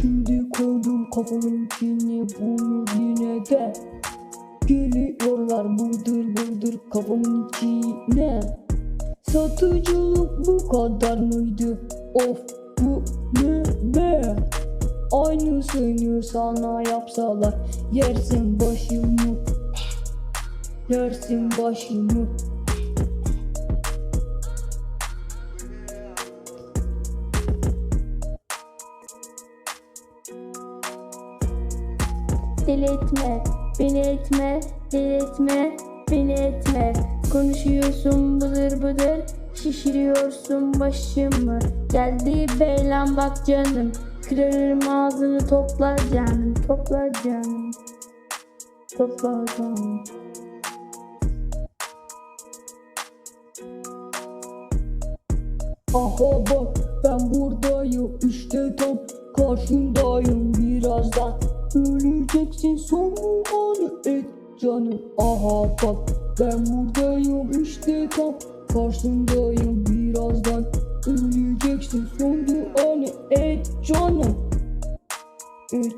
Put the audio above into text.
Şimdi koydum kafamın içine bunu yine gel Geliyorlar bıldır bıldır kafamın içine Satıcılık bu kadar mıydı? Of bu ne be? Aynı Aynısını sana yapsalar Yersin başımı Yersin başımı Deli etme, beni etme, deli etme, beni etme. Konuşuyorsun bıdır bıdır, şişiriyorsun başımı. Geldi beylan bak canım, kırarım ağzını topla canım, topla canım. Topla canım. Aha bak ben buradayım işte tam karşındayım birazdan Öleceksin son bu anı et canım. Aha bak ben buradayım işte tam karşındayım. Birazdan Öleceksin son bu anı et canım. Et